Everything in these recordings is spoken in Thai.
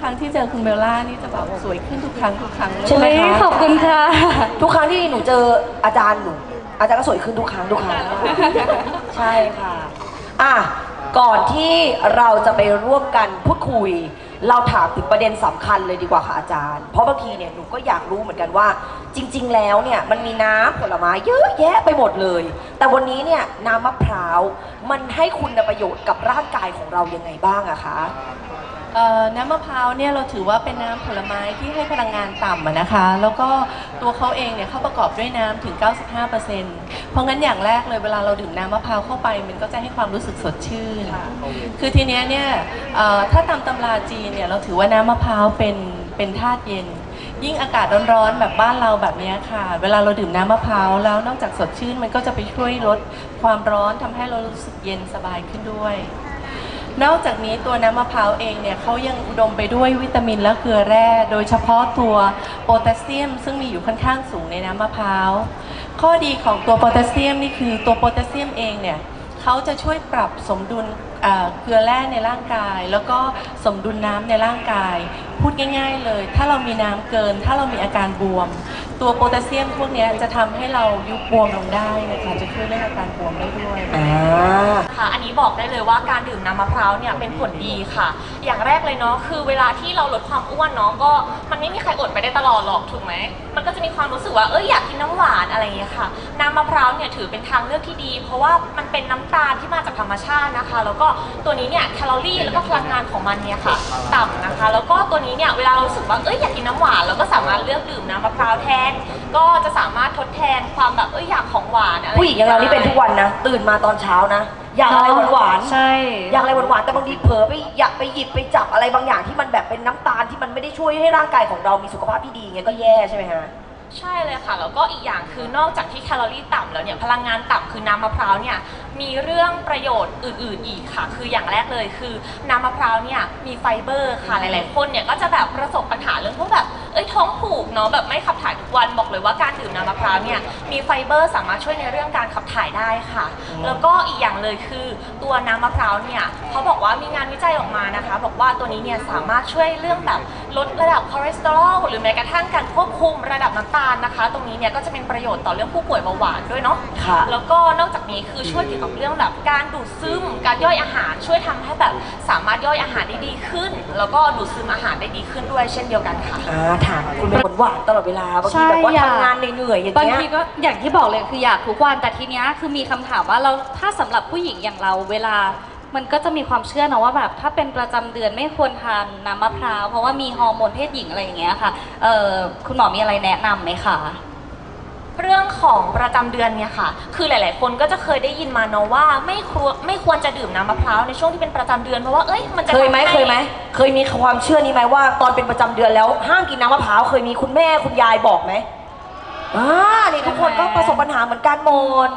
ครั้งที่เจอคุณเบลล่านี่จะแบบสวยขึ้นทุกครั้งทุกครั้งเลยใช่ไหมคะเฮ้ยขอบคุณค่ะ ทุกครั้งที่หนูเจออาจารย์หนู อาจารย์ก็สวยขึ้นทุกครั้งทุกครั้ง ใช่ค่ะ อะ ก่อนที่เราจะไปร่วมกันพูดคุย เราถามถึงประเด็นสำคัญเลยดีกว่าค่ะอาจารย์ เพราะบางทีเนี่ยหนูก็อยากรู้เหมือนกันว่า จริง ๆ แล้วเนี่ยมันมีน้ำผลไม้เยอะแยะไปหมดเลย แต่วันนี้เนี่ยน้ำมะพร้าวมันให้คุณประโยชน์กับร่างกายของเรายังไงบ้างอะคะ เอ่อน้ำมะพร้าวเนี่ยเราถือว่าเป็นน้ำผลไม้ที่ให้พลังงานต่ำอะนะคะ แล้วก็ตัวเขาเองเนี่ยเขาประกอบด้วยน้ำถึง 95%เพราะงั้นอย่างแรกเลยเวลาเราดื่มน้ำมะพร้าวเข้าไป มันก็จะให้ความรู้สึกสดชื่น คือทีเนี้ยเนี่ยเอ่อถ้าตามตำราจีนเนี่ยเราถือว่าน้ำมะพร้าวเป็นเป็นธาตุเย็น ยิ่งอากาศร้อนๆแบบบ้านเราแบบเนี้ยค่ะ เวลาเราดื่มน้ำมะพร้าวแล้วนอกจากสดชื่นมันก็จะไปช่วยลดความร้อนทำให้เรารู้สึกเย็นสบายขึ้นด้วย นอกจากนี้ตัวน้ำมะพร้าวเองเนี่ยเขายังอุดมไปด้วยวิตามินและเกลือแร่ โดยเฉพาะตัวโพแทสเซียม ซึ่งมีอยู่ค่อนข้างสูงในน้ำมะพร้าว ข้อดีของตัวโพแทสเซียมนี่คือตัวโพแทสเซียมเองเนี่ยเขาจะช่วยปรับสมดุล เอ่อเกลือแร่ในร่างกาย แล้วก็สมดุลน้ำในร่างกาย พูดง่าย ๆ เลย ถ้าเรามีน้ำเกิน ถ้าเรามีอาการบวม ตัวโพแทสเซียมพวกเนี้ยจะทำให้เรายุบบวมลงได้นะคะจะช่วยเรื่องอาการบวมได้ด้วยอ่าค่ะอันนี้บอกได้เลยว่าการดื่มน้ำมะพร้าวเนี่ยเป็นผลดีค่ะ อย่างแรกเลยเนาะคือเวลาที่เราลดความอ้วนเนาะก็มันไม่มีใครอดไปได้ตลอดหรอกถูกไหมมันก็จะมีความรู้สึกว่าเอ้ยอยากกินน้ำหวานอะไรอย่างเงี้ยค่ะน้ำมะพร้าวเนี่ยถือเป็นทางเลือกที่ดี เพราะว่ามันเป็นน้ำตาลที่มาจากธรรมชาตินะคะ แล้วก็ตัวนี้เนี่ยแคลอรี่แล้วก็พลังงานของมันเนี่ยค่ะต่ำนะคะ แล้วก็ตัวนี้เนี่ยเวลาเรารู้สึกว่าเอ้ยอยากกินน้ำหวานเราก็สามารถเลือกดื่มน้ำมะพร้าวแทน ก็จะสามารถทดแทนความแบบเอ้ยอยากของหวานอะไรผู้หญิงอย่างเรานี่เป็นทุกวันนะ ตื่นมาตอนเช้านะ อยากอะไรหวานๆใช่ อยากอะไรหวานๆแต่บางทีเผลอไปอยากไปหยิบไปจับอะไรบางอย่างที่มันแบบเป็นน้ำตาลที่มันไม่ได้ช่วยให้ร่างกายของเรามีสุขภาพที่ดีเงี้ยก็แย่ใช่ไหมฮะ ใช่เลยค่ะแล้วก็อีกอย่างคือนอกจากที่แคลอรี่ต่ำแล้วเนี่ยพลังงานต่ำคือน้ำมะพร้าวเนี่ยมีเรื่องประโยชน์อื่น ๆ อีกค่ะ คืออย่างแรกเลยคือน้ำมะพร้าวเนี่ยมีไฟเบอร์ค่ะหลาย ๆ คนเนี่ยก็จะแบบประสบปัญหาเรื่องพวกแบบเอ้ยท้องผูกเนาะแบบไม่ขับถ่ายทุกวันบอกเลยว่าการดื่มน้ำมะพร้าวเนี่ยมีไฟเบอร์สามารถช่วยในเรื่องการขับถ่ายได้ค่ะ แล้วก็อีกอย่างเลยคือตัวน้ำมะพร้าวเนี่ยเขาบอกว่ามีงานวิจัยออกมานะคะ บอกว่าตัวนี้เนี่ยสามารถช่วยเรื่องแบบลดระดับคอเลสเตอรอลหรือแม้กระทั่งการควบคุมระดับน้ำตาลนะคะ ตรงนี้เนี่ยก็จะเป็นประโยชน์ต่อเรื่องผู้ป่วยเบาหวานด้วยเนาะค่ะแล้วก็นอกจากนี้คือช่วยเกี่ยวกับเรื่องแบบการดูดซึม การย่อยอาหารช่วยทำให้แบบสามารถย่อยอาหารได้ดีขึ้น แล้วก็ดูดซึมอาหารได้ดีขึ้นด้วยเช่นเดียวกันค่ะ อ่าถามคุณเป็นคนหวานตลอดเวลาบางทีใช่แบบว่าอยากทำงานเหนื่อยๆอย่างบางเงี้ย ทีก็อย่างที่บอกเลยคืออยากทุกวันแต่ทีเนี้ยคือมีคำถามว่าเราถ้าสำหรับผู้หญิงอย่างเราเวลา มันก็จะมีความเชื่อนะว่าแบบถ้าเป็นประจำเดือนไม่ควรทานน้ำมะพร้าวเพราะว่ามีฮอร์โมนเพศหญิงอะไรอย่างเงี้ยค่ะเออคุณหมอมีอะไรแนะนำไหมคะ เรื่องของประจำเดือนเนี่ยค่ะ คือหลาย ๆ คนก็จะเคยได้ยินมาเนาะว่าไม่ควรไม่ควรจะดื่มน้ำมะพร้าวในช่วงที่เป็นประจำเดือนเพราะว่าเอ้ยมันจะเคยไหมทำให้ เคยไหมเคยมีความเชื่อนี้ไหมว่า ตอนเป็นประจำเดือนแล้วห้ามกินน้ำมะพร้าวเคยมีคุณแม่คุณยายบอกไหมอ่านี่ทุกคนก็ประสบปัญหาเหมือนกันหมด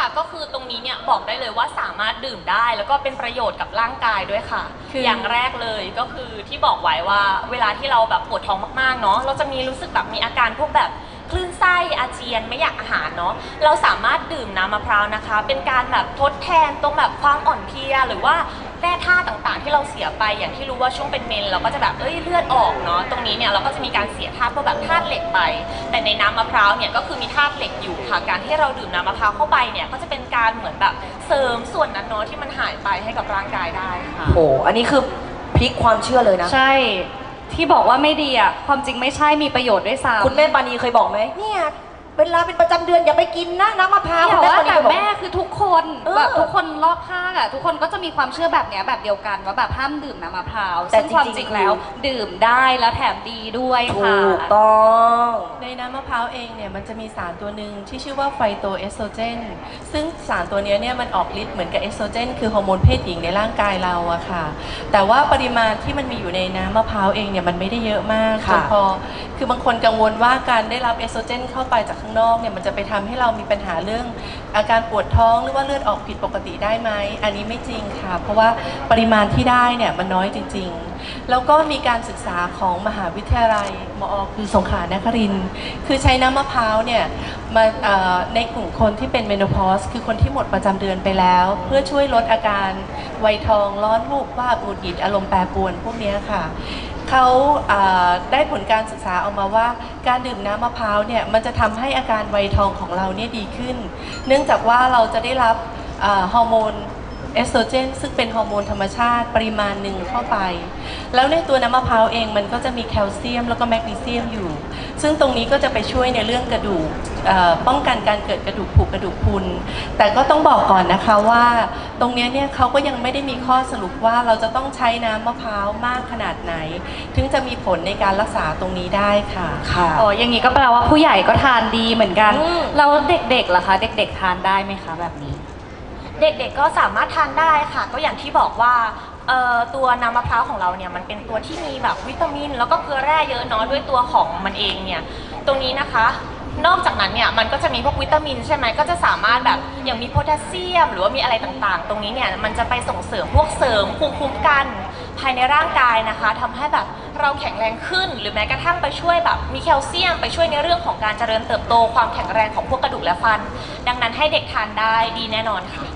ค่ะก็คือตรงนี้เนี่ยบอกได้เลยว่าสามารถดื่มได้ แล้วก็เป็นประโยชน์กับร่างกายด้วยค่ะ คืออย่างแรกเลยก็คือที่บอกไว้ว่าเวลาที่เราแบบปวดท้องมากๆเนาะเราจะมีรู้สึกแบบมีอาการพวกแบบคลื่นไส้อาเจียนไม่อยากอาหารเนาะเราสามารถดื่มน้ำมะพร้าวนะคะ เป็นการแบบทดแทนตรงแบบความอ่อนเพลียหรือว่า แร่ธาตุต่างๆ ที่เราเสียไปอย่างที่รู้ว่าช่วงเป็นเมนเราก็จะแบบเอ้ยเลือดออกเนาะตรงนี้เนี่ยเราก็จะมีการเสียธาตุพวกแบบธาตุเหล็กไป แต่ในน้ำมะพร้าวเนี่ยก็คือมีธาตุเหล็กอยู่ค่ะการที่เราดื่มน้ำมะพร้าวเข้าไปเนี่ยก็จะเป็นการเหมือนแบบเสริมส่วนนั้นเนาะที่มันหายไปให้กับร่างกายได้ค่ะ โอ้อันนี้คือพลิกความเชื่อเลยนะ ใช่ที่บอกว่าไม่ดีอะความจริงไม่ใช่มีประโยชน์ด้วยซ้ำคุณแม่ปานีเคยบอกไหม เนี่ย เวลาเป็นประจำเดือนอย่าไปกินนะน้ำมะพร้าวแต่คุณว่าปานีแต่เคยบอกแม่คือทุกคนเออแบบทุกคนรอบข้างอะทุกคนก็จะมีความเชื่อแบบเนี้ยแบบเดียวกันว่าแบบห้ามดื่มน้ำมะพร้าวแต่ซึ่งความจริงๆจริงแล้ว ดื่มได้แล้วแถมดีด้วยถูค่ะกต้องในน้ำมะพร้าวเองเนี่ยมันจะมีสารตัวหนึ่งที่ชื่อว่าไฟโตเอสโตรเจนซึ่งสารตัวเนี้ยเนี่ยมันออกฤทธิ์เหมือนกับเอสโตรเจนคือฮอร์โมนเพศหญิงในร่างกายเราอะค่ะ แต่ว่าปริมาณที่มันมีอยู่ในน้ำมะพร้าวเองเนี่ยมันไม่ได้เยอะมากจค่ะนพอคือบางคนกังวลว่าการได้รับเอสโตรเจนเข้าไปจากข้างนอกเนี่ยมันจะไปทำให้เรามีปัญหาเรื่องอาการปวดท้องหรือว่าเลือดออกผิดปกติได้ไหม อันนี้ไม่จริงค่ะ เพราะว่าปริมาณที่ได้เนี่ยมันน้อยจริง ๆ แล้วก็มีการศึกษาของมหาวิทยาลัยมอคือสงขลานครินคือใช้น้ำมะพร้าวเนี่ยมาในกลุ่มคนที่เป็นเมโพอสคือคนที่หมดประจำเดือนไปแล้ว เพื่อช่วยลดอาการไวทองร้อนวูบวาบหงุดหงิดอารมณ์แปรปรวนพวกนี้ค่ะ เขาได้ผลการศึกษาออกมาว่า การดื่มน้ำมะพร้าวเนี่ยมันจะทำให้อาการไวยทองของเราเนี่ยดีขึ้น เนื่องจากว่าเราจะได้รับฮอร์โมน เอสโตรเจน ซึ่งเป็นฮอร์โมนธรรมชาติปริมาณหนึ่งเข้าไป แล้วในตัวน้ำมะพร้าวเองมันก็จะมีแคลเซียมแล้วก็แมกนีเซียมอยู่ ซึ่งตรงนี้ก็จะไปช่วยในเรื่องกระดูกเอ่อป้องกันการเกิดกระดูกผุกระดูกพรุนแต่ก็ต้องบอกก่อนนะคะว่า ตรงเนี้ยเนี่ยเขาก็ยังไม่ได้มีข้อสรุปว่าเราจะต้องใช้น้ำมะพร้าวมากขนาดไหน ถึงจะมีผลในการรักษาตรงนี้ได้ค่ะค่ะอ๋ออย่างนี้ก็แปลว่าผู้ใหญ่ก็ทานดีเหมือนกันอืมแล้วเด็กๆล่ะคะ เด็ก ๆ ทานได้ไหมคะแบบนี้ เด็กๆก็สามารถทานได้ค่ะ ก็อย่างที่บอกว่าเอ่อตัวน้ำมะพร้าวของเราเนี่ยมันเป็นตัวที่มีแบบวิตามิน แล้วก็เกลือแร่เยอะเนาะด้วยตัวของมันเองเนี่ยตรงนี้นะคะ นอกจากนั้นเนี่ยมันก็จะมีพวกวิตามินใช่ไหมก็จะสามารถแบบอย่างมีโพแทสเซียม หรือว่ามีอะไรต่างๆ ตรงนี้เนี่ยมันจะไปส่งเสริมพวกเสริมภูมิคุ้มกันภายในร่างกายนะคะทำให้แบบเราแข็งแรงขึ้น หรือแม้กระทั่งไปช่วยแบบมีแคลเซียม ไปช่วยในเรื่องของการเจริญเติบโตความแข็งแรงของพวกกระดูกและฟัน ดังนั้นให้เด็กทานได้ดีแน่นอนค่ะ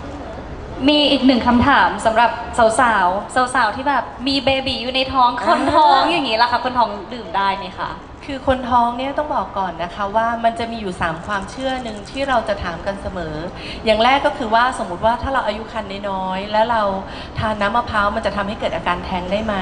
มีอีกหนึ่งคำถามสำหรับสาวๆ สาวๆ ที่แบบมีเบบีอยู่ในท้องคนท้องอย่างนี้ล่ะคะคนท้องดื่มได้ไหมคะ คือคนท้องเนี่ยต้องบอกก่อนนะคะว่ามันจะมีอยู่ 3 ความเชื่อหนึ่งที่เราจะถามกันเสมอ อย่างแรกก็คือว่าสมมติว่าถ้าเราอายุครรภ์น้อยๆแล้วเราทานน้ำมะพร้าวมันจะทำให้เกิดอาการแท้งได้ไหม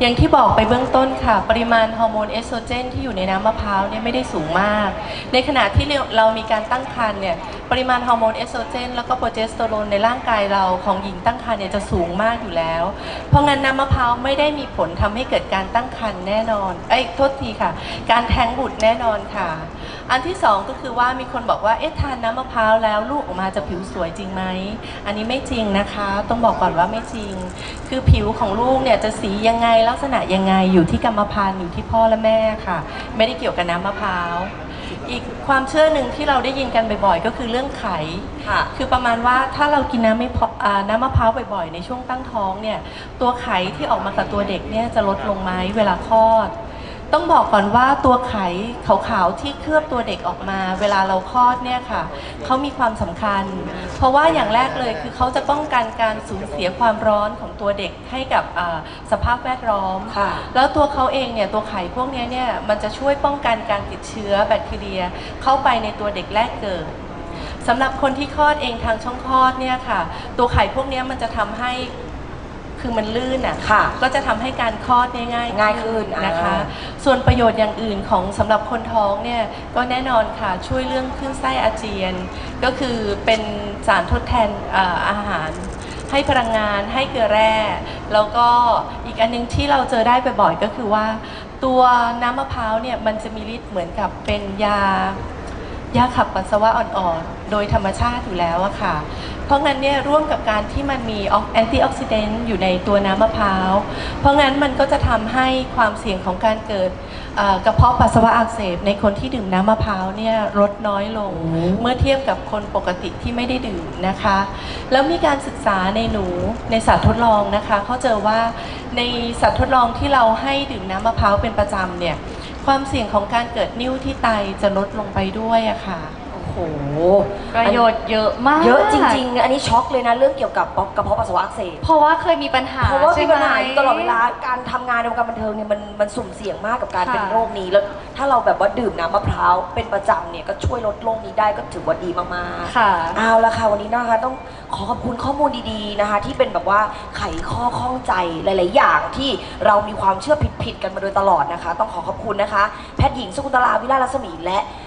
อย่างที่บอกไปเบื้องต้นค่ะ ปริมาณฮอร์โมนเอสโตรเจนที่อยู่ในน้ำมะพร้าวเนี่ยไม่ได้สูงมาก ในขณะที่เรามีการตั้งครรภ์เนี่ยปริมาณฮอร์โมนเอสโตรเจนแล้วก็โปรเจสเตอโรนในร่างกายเราของหญิงตั้งครรภ์เนี่ยจะสูงมากอยู่แล้ว เพราะงั้นน้ำมะพร้าวไม่ได้มีผลทำให้เกิดการตั้งครรภ์แน่นอนเอ้ยโทษทีค่ะการแท้งบุตรแน่นอนค่ะ อันที่สองก็คือว่ามีคนบอกว่าเอ๊ะทานน้ำมะพร้าวแล้วลูกออกมาจะผิวสวยจริงไหม อันนี้ไม่จริงนะคะ ต้องบอกก่อนว่าไม่จริง คือผิวของลูกเนี่ยจะสียังไงลักษณะยังไงอยู่ที่กรรมพันธุ์อยู่ที่พ่อและแม่ค่ะ ไม่ได้เกี่ยวกับน้ำมะพร้าวอีกความเชื่อหนึ่งที่เราได้ยินกันบ่อยๆ ก็คือเรื่องไขค่ะ คือประมาณว่าถ้าเรากินน้ำไม่พออ่าน้ำมะพร้าวบ่อยๆ ในช่วงตั้งท้องเนี่ย ตัวไข่ที่ออกมากับตัวเด็กเนี่ยจะลดลงไหมเวลาคลอด ต้องบอกก่อนว่าตัวไข่ขาวๆที่เคลือบตัวเด็กออกมา เวลาเราคลอดเนี่ยค่ะเขามีความสำคัญ เพราะว่าอย่างแรกเลยคือเขาจะป้องกันการสูญเสียความร้อนของตัวเด็กให้กับอ่าสภาพแวดล้อมค่ะแล้วตัวเขาเองเนี่ยตัวไข่พวกเนี้ยเนี่ยมันจะช่วยป้องกันการติดเชื้อแบคทีเรีย เข้าไปในตัวเด็กแรกเกิดสำหรับคนที่คลอดเองทางช่องคลอดเนี่ยค่ะ ตัวไข่พวกเนี้ยมันจะทำให้ คือมันลื่นอะค่ะก็จะทำให้การคลอดเนี่ยง่ายง่ายขึ้นนะคะ อ่า ส่วนประโยชน์อย่างอื่นของสำหรับคนท้องเนี่ยก็แน่นอนค่ะช่วยเรื่องขึ้นไส้อาเจียน ก็คือเป็นสารทดแทนเอ่ออาหาร ให้พลังงานให้เกลือแร่ แล้วก็อีกอันนึงที่เราเจอได้บ่อยๆก็คือว่า ตัวน้ำมะพร้าวเนี่ยมันจะมีฤทธิ์เหมือนกับเป็นยา ยาขับปัสสาวะอ่อนๆ โดยธรรมชาติอยู่แล้วอะค่ะ เพราะงั้นเนี่ยร่วมกับการที่มันมีแอนตี้ออกซิเดนต์อยู่ในตัวน้ำมะพร้าว เพราะงั้นมันก็จะทำให้ความเสี่ยงของการเกิดเอ่อกระเพาะปัสสาวะอักเสบในคนที่ดื่มน้ำมะพร้าวเนี่ยลดน้อยลง เมื่อเทียบกับคนปกติที่ไม่ได้ดื่มนะคะ แล้วมีการศึกษาในหนูในสัตว์ทดลองนะคะเขาเจอว่าในสัตว์ทดลองที่เราให้ดื่มน้ำมะพร้าวเป็นประจำเนี่ยความเสี่ยงของการเกิดนิ่วที่ไตจะลดลงไปด้วยอะค่ะโอ้โห ประโยชน์เยอะมาก เยอะจริง ๆ อันนี้ช็อกเลยนะเรื่องเกี่ยวกับกระเพาะปัสสาวะอักเสบ เพราะว่าเคยมีปัญหาเพราะว่าใช่มีไหปัญหาอยู่ตลอดเวลาการทำงานในวงการบันเทิงเนี่ยมันมันสุ่มเสี่ยงมากกับการค่ะเป็นโรคนี้แล้วถ้าเราแบบว่าดื่มน้ำมะพร้าวเป็นประจำเนี่ยก็ช่วยลดโรคนี้ได้ก็ถือว่าดีมากๆค่ะเอาละค่ะวันนี้นะคะต้องขอขอบคุณข้อมูลดีๆนะคะ ที่เป็นแบบว่าไขข้อข้องใจหลาย ๆ อย่างที่เรามีความเชื่อผิดๆกันมาโดยตลอดนะคะ ต้องขอขอบคุณนะคะ แพทย์หญิงสกุลตลาวิลารัศมีและเ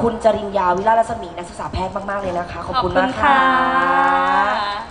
คุณจริญญาวิลาศมีนักศึกษาแพทย์มาก ๆ เลยนะคะ ขอบคุณมากค่ะ